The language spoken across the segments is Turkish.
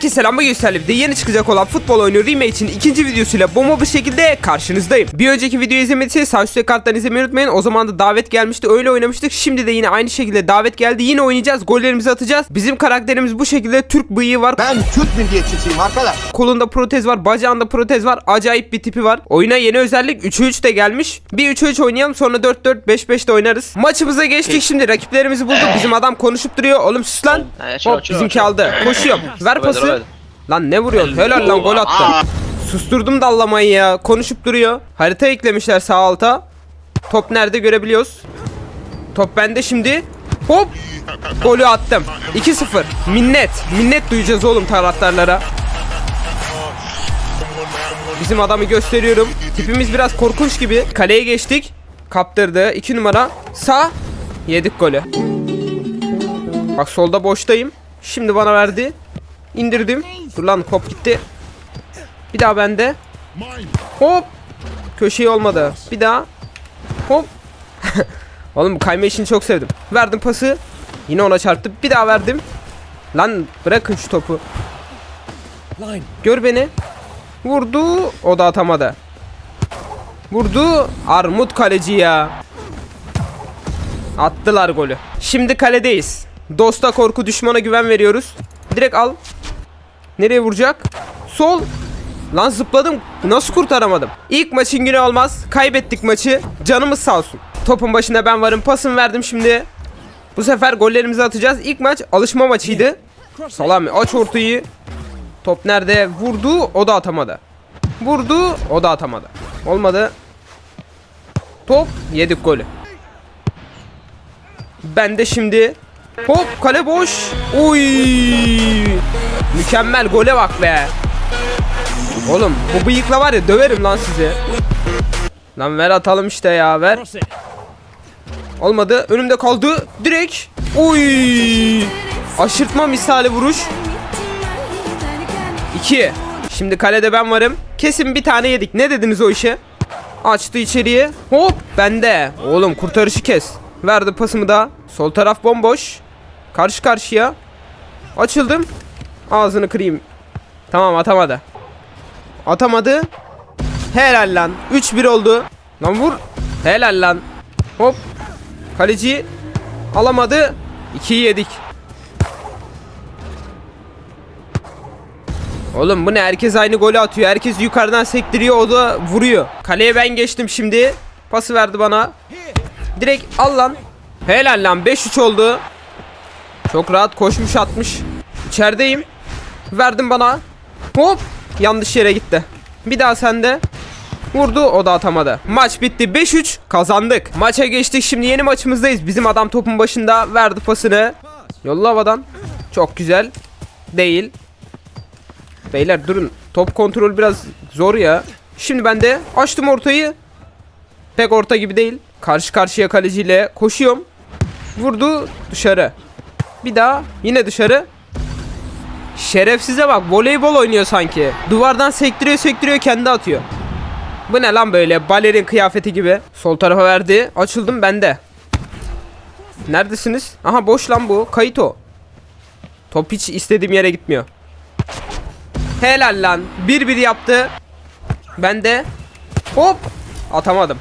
Herkese selam bugün sizlerle de yeni çıkacak olan futbol oyunu Remake'in ikinci videosuyla bomba bir şekilde karşınızdayım. Bir önceki videoyu izlemediyseniz sağ üstteki karttan izlemeyi unutmayın. O zaman da davet gelmişti öyle oynamıştık. Şimdi de yine aynı şekilde davet geldi. Yine oynayacağız gollerimizi atacağız. Bizim karakterimiz bu şekilde Türk bıyığı var. Ben Türk milliyetçisiyim arkadaş. Kolunda protez var, bacağında protez var. Acayip bir tipi var. Oyuna yeni özellik 3-3 de gelmiş. Bir 3-3 oynayalım sonra 4-4 5-5 de oynarız. Maçımıza geçtik şimdi. Rakiplerimizi bulduk. Bizim adam konuşup duruyor. Oğlum sus lan. Hop bizimki aldı. Koşuyorum. Ver pası. Lan ne vuruyorsun? Helal lan gol attı. Susturdum dallamayı ya. Konuşup duruyor. Harita eklemişler sağ alta. Top nerede görebiliyoruz. Top bende şimdi. Hop. Golü attım. 2-0. Minnet. Minnet duyacağız oğlum taraftarlara. Bizim adamı gösteriyorum. Tipimiz biraz korkunç gibi. Kaleye geçtik. Kaptırdı. 2 numara. Sağ. Yedik golü. Bak solda boştayım. Şimdi bana verdi. İndirdim. Dur lan kop gitti. Bir daha bende. Hop. Köşeyi olmadı. Bir daha. Hop. Oğlum bu kayma işini çok sevdim. Verdim pası. Yine ona çarptı. Bir daha verdim. Lan bırakın şu topu. Gör beni. Vurdu. O da atamadı. Vurdu. Armut kaleci ya. Attılar golü. Şimdi kaledeyiz. Dosta korku düşmana güven veriyoruz. Direkt al. Nereye vuracak? Sol. Lan zıpladım. Nasıl kurtaramadım? İlk maçın günü olmaz. Kaybettik maçı. Canımız sağ olsun. Topun başında ben varım. Pasım verdim şimdi. Bu sefer gollerimizi atacağız. İlk maç alışma maçıydı. Salami aç ortayı. Top nerede? Vurdu. O da atamadı. Vurdu. O da atamadı. Olmadı. Top. Yedik golü. Ben de şimdi hop kale boş. Uy! Mükemmel gole bak be. Oğlum bu bıyıkla var ya döverim lan sizi. Lan ver atalım işte ya ver. Olmadı. Önümde kaldı. Direkt. Uy! Aşırtma misali vuruş. 2. Şimdi kalede ben varım. Kesin bir tane yedik. Ne dediniz o işe? Açtı içeriye. Hop bende. Oğlum kurtarışı kes. Verdi pasımı da. Sol taraf bomboş. Karşı karşıya. Açıldım. Ağzını kırayım. Tamam atamadı. Atamadı. Helal lan. 3-1 oldu. Lan vur. Helal lan. Hop. Kaleci alamadı. 2'yi yedik. Oğlum bu ne? Herkes aynı golü atıyor. Herkes yukarıdan sektiriyor. O da vuruyor. Kaleye ben geçtim şimdi. Pası verdi bana. Direkt al lan. Helal lan 5-3 oldu. Çok rahat koşmuş atmış. İçerideyim. Verdim bana. Hop. Yanlış yere gitti. Bir daha sende. Vurdu o da atamadı. Maç bitti 5-3 kazandık. Maça geçtik şimdi yeni maçımızdayız. Bizim adam topun başında verdi pasını. Yolla havadan. Çok güzel. Değil. Beyler durun. Top kontrol biraz zor ya. Şimdi ben de açtım ortayı. Pek orta gibi değil. Karşı karşıya kaleciyle koşuyorum. Vurdu dışarı. Bir daha yine dışarı. Şerefsize bak voleybol oynuyor sanki. Duvardan sektiriyor sektiriyor kendi atıyor. Bu ne lan böyle balerin kıyafeti gibi. Sol tarafa verdi. Açıldım bende. Neredesiniz? Aha boş lan bu. Kayıt o. Top hiç istediğim yere gitmiyor. Helal lan. 1-1 yaptı. Ben de hop atamadım.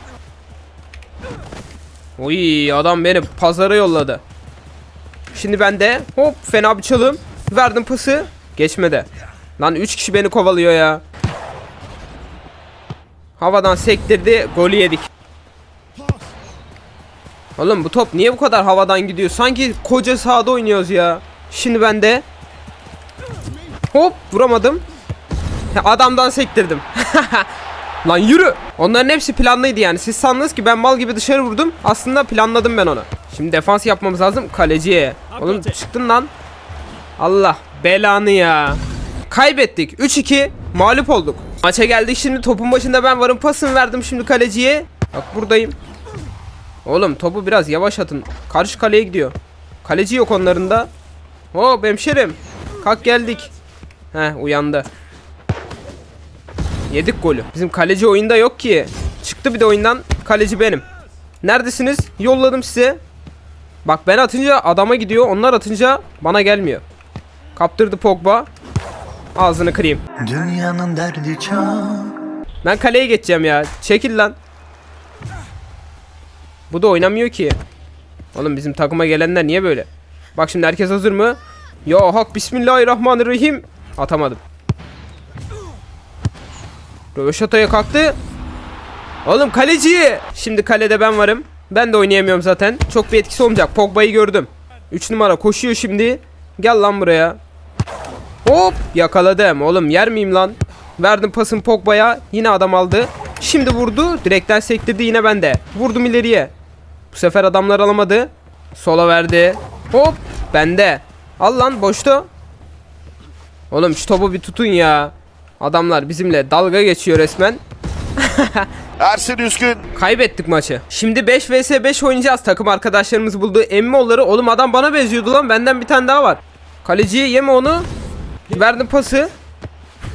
Uy adam beni pazara yolladı. Şimdi ben de hop fena bir çalım. Verdim pası. Geçmedi. Lan 3 kişi beni kovalıyor ya. Havadan sektirdi. Golü yedik. Oğlum bu top niye bu kadar havadan gidiyor? Sanki koca sahada oynuyoruz ya. Şimdi ben de Hop vuramadım. Adamdan sektirdim. Lan yürü. Onların hepsi planlıydı yani. Siz sandınız ki ben mal gibi dışarı vurdum. Aslında planladım ben onu. Şimdi defans yapmamız lazım kaleciye. Oğlum çıktın lan. Allah belanı ya. Kaybettik. 3-2 mağlup olduk. Maça geldik şimdi topun başında ben varım. Pasını verdim şimdi kaleciye. Bak buradayım. Oğlum topu biraz yavaş atın. Karşı kaleye gidiyor. Kaleci yok onların da. Hop hemşerim. Kalk geldik. Heh uyandı. Yedik golü. Bizim kaleci oyunda yok ki. Çıktı bir de oyundan. Kaleci benim. Neredesiniz? Yolladım size. Bak ben atınca adama gidiyor. Onlar atınca bana gelmiyor. Kaptırdı Pogba. Ağzını kırayım. Dünyanın derdi Ben kaleye geçeceğim ya. Çekil lan. Bu da oynamıyor ki. Oğlum bizim takıma gelenler niye böyle? Bak şimdi herkes hazır mı? Ya hak bismillahirrahmanirrahim. Atamadım. Röveşata'ya kalktı. Oğlum kaleci. Şimdi kalede ben varım. Ben de oynayamıyorum zaten. Çok bir etkisi olmayacak. Pogba'yı gördüm. 3 numara koşuyor şimdi. Gel lan buraya. Hop yakaladım. Oğlum yer miyim lan? Verdim pasın Pogba'ya. Yine adam aldı. Şimdi vurdu. Direkten sektirdi yine bende. Vurdum ileriye. Bu sefer adamlar alamadı. Sola verdi. Hop bende. Al lan boşta. Oğlum şu topu bir tutun ya. Adamlar bizimle dalga geçiyor resmen. Ersin Üskün. Kaybettik maçı. Şimdi 5 vs 5 oynayacağız. Takım arkadaşlarımız buldu. Emmioğulları. Oğlum adam bana benziyordu lan. Benden bir tane daha var. Kaleciye yeme onu. Verdim pası.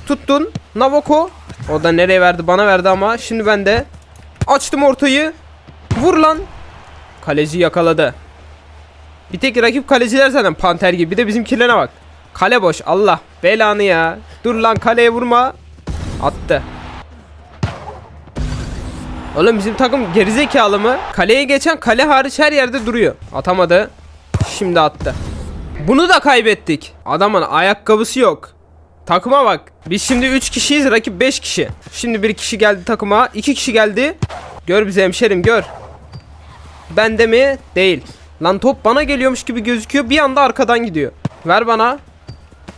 Tuttun. Navoko. O da nereye verdi? Bana verdi ama. Şimdi ben de açtım ortayı. Vur lan. Kaleci yakaladı. Bir tek rakip kaleciler zaten panter gibi. Bir de bizimkilerine bak. Kale boş. Allah belanı ya. Dur lan kaleye vurma. Attı. Oğlum bizim takım gerizekalı mı? Kaleye geçen kale hariç her yerde duruyor. Atamadı. Şimdi attı. Bunu da kaybettik. Adamın ayakkabısı yok. Takıma bak. Biz şimdi 3 kişiyiz rakip 5 kişi. Şimdi bir kişi geldi takıma. 2 kişi geldi. Gör bizi hemşerim gör. Bende mi? Değil. Lan top bana geliyormuş gibi gözüküyor. Bir anda arkadan gidiyor. Ver bana.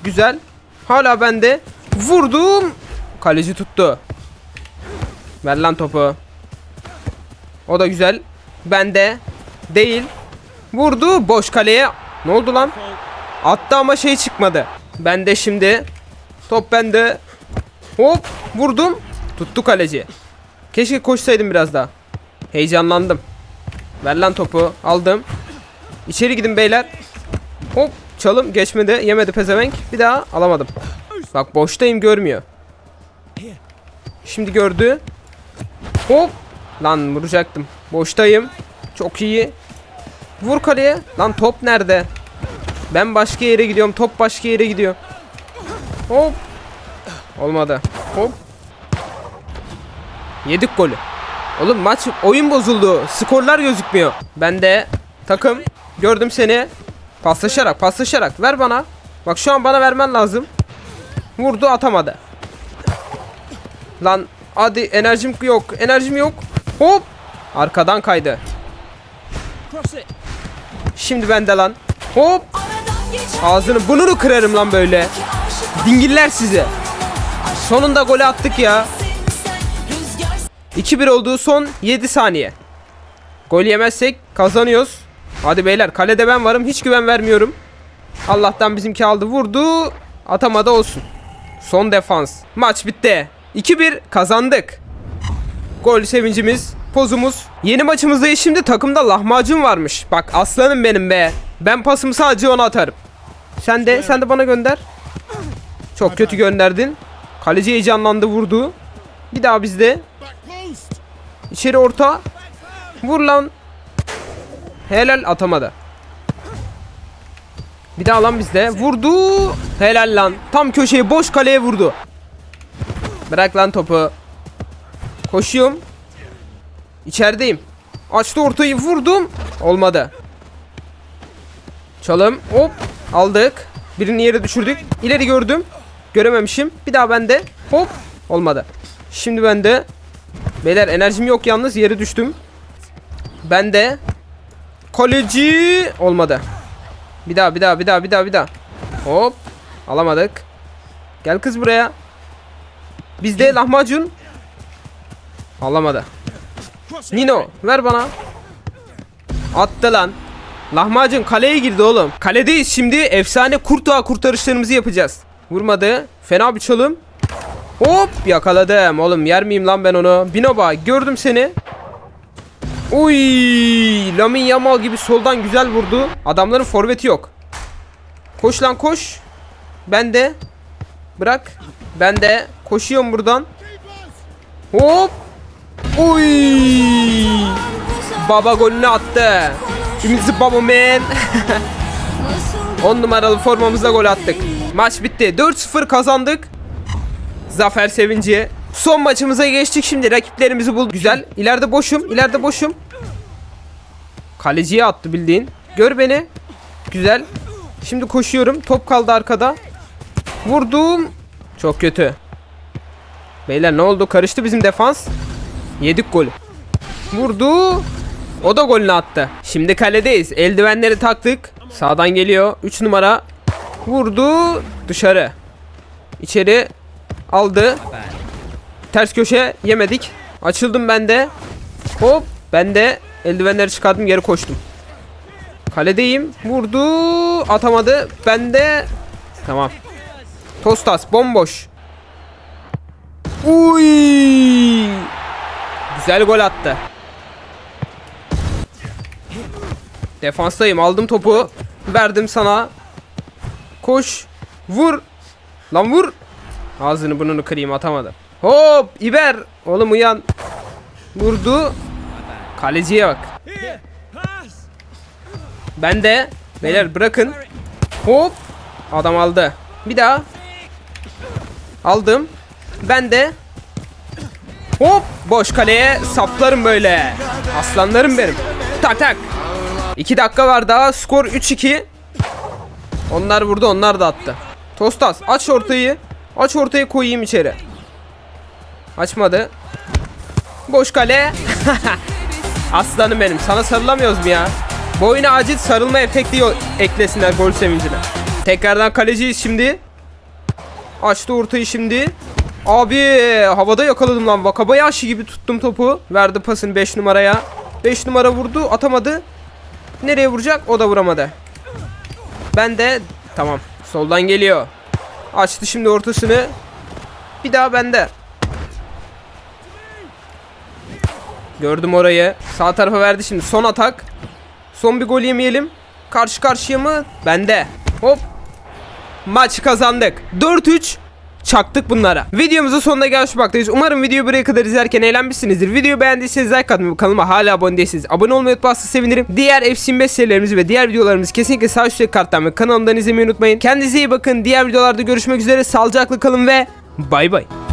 Güzel. Hala bende. Vurdum. Kaleci tuttu. Ver lan topu. O da güzel. Bende. Değil. Vurdu boş kaleye. Ne oldu lan? Attı ama şey çıkmadı. Bende şimdi. Top bende. Hop vurdum. Tuttu kaleci. Keşke koşsaydım biraz daha. Heyecanlandım. Ver lan topu. Aldım. İçeri gidin beyler. Hop çalım geçmedi. Yemedi pezevenk. Bir daha alamadım. Bak boştayım görmüyor. Şimdi gördü. Hop. Lan vuracaktım. Boştayım. Çok iyi. Vur kaleye. Lan top nerede? Ben başka yere gidiyorum. Top başka yere gidiyor. Hop. Olmadı. Hop. Yedik golü. Oğlum maç oyun bozuldu. Skorlar gözükmüyor. Ben de takım gördüm seni. Paslaşarak paslaşarak ver bana. Bak şu an bana vermen lazım. Vurdu atamadı. Lan hadi enerjim yok. Enerjim yok. Hop. Arkadan kaydı. Şimdi bende lan. Hop. Ağzını burnunu kırarım lan böyle. Dingiller sizi. Sonunda golü attık ya. 2-1 olduğu son 7 saniye. Gol yemezsek kazanıyoruz. Hadi beyler kalede ben varım. Hiç güven vermiyorum. Allah'tan bizimki aldı vurdu. Atamadı olsun. Son defans. Maç bitti. 2-1 kazandık. Gol sevincimiz, pozumuz. Yeni maçımızda şimdi takımda lahmacun varmış. Bak aslanım benim be. Ben pasımı sadece ona atarım. Sen de sen de bana gönder. Çok kötü gönderdin. Kaleci heyecanlandı vurdu. Bir daha bizde. İçeri orta. Vur lan. Helal atamadı. Bir daha lan bizde. Vurdu. Helal lan. Tam köşeyi boş kaleye vurdu. Bırak lan topu. Koşuyorum. İçerideyim. Açtı ortayı vurdum. Olmadı. Çalım. Hop. Aldık. Birini yere düşürdük. İleri gördüm. Görememişim. Bir daha bende. Hop. Olmadı. Şimdi bende. Beyler enerjim yok yalnız yere düştüm. Bende. Kaleci. Olmadı. Bir daha bir daha bir daha bir daha bir daha. Hop. Alamadık. Gel kız buraya. Bizde lahmacun. Alamadı. Nino ver bana. Attı lan. Lahmacun kaleye girdi oğlum. Kaledeyiz şimdi. Efsane kurt ağı kurtarışlarımızı yapacağız. Vurmadı. Fena bir çalım. Hop yakaladım. Oğlum yer miyim lan ben onu? Binoba gördüm seni. Uy, Lamin Yamal gibi soldan güzel vurdu. Adamların forveti yok. Koş lan koş. Ben de. Bırak. Ben de koşuyorum buradan. Hop. Uy. Baba golünü attı. Kimisi baba man. 10 numaralı formamızda gol attık. Maç bitti. 4-0 kazandık. Zafer sevinci. Son maçımıza geçtik şimdi. Rakiplerimizi bulduk. Güzel. İleride boşum. İleride boşum. Kaleciye attı bildiğin. Gör beni. Güzel. Şimdi koşuyorum. Top kaldı arkada. Vurdum. Çok kötü. Beyler ne oldu? Karıştı bizim defans. Yedik golü. Vurdu. O da golünü attı. Şimdi kaledeyiz. Eldivenleri taktık. Sağdan geliyor. 3 numara. Vurdu. Dışarı. İçeri aldı. Ters köşe yemedik. Açıldım ben de. Hop. Ben de eldivenleri çıkardım geri koştum. Kaledeyim. Vurdu. Atamadı. Ben de Tamam. Tostas bomboş. Uy! Güzel gol attı. Defanstayım. Aldım topu. Verdim sana. Koş. Vur. Lan vur. Ağzını burnunu kırayım atamadı. Hop İber. Oğlum uyan. Vurdu. Kaleciye bak. Ben de. Beyler bırakın. Hop. Adam aldı. Bir daha. Aldım. Ben de. Hop. Boş kaleye saplarım böyle. Aslanlarım benim. Tak tak. 2 dakika var daha. Skor 3-2. Onlar vurdu onlar da attı. Tostas aç ortayı. Aç ortayı koyayım içeri. Açmadı. Boş kale. Aslanım benim. Sana sarılamıyoruz mu ya? Bu oyuna acil sarılma efekti eklesinler gol sevincine. Tekrardan kaleciyiz şimdi. Açtı ortayı şimdi. Abi havada yakaladım lan. Vakabayashi gibi tuttum topu. Verdi pasını 5 numaraya. 5 numara vurdu atamadı. Nereye vuracak? O da vuramadı. Ben de tamam. Soldan geliyor. Açtı şimdi ortasını. Bir daha bende. Gördüm orayı. Sağ tarafa verdi şimdi. Son atak. Son bir gol yemeyelim. Karşı karşıya mı? Bende. Hop. Maç kazandık. 4-3 çaktık bunlara. Videomuzun sonuna gelmiş. Umarım videoyu buraya kadar izlerken eğlenmişsinizdir. Videoyu beğendiyseniz like atmayı ve kanalıma hala abone değilseniz abone olmayı unutmazsanız sevinirim. Diğer FC5 serilerimizi ve diğer videolarımızı kesinlikle sağ üstteki karttan ve kanalımdan izlemeyi unutmayın. Kendinize iyi bakın. Diğer videolarda görüşmek üzere. Sağlıcakla kalın ve bay bay.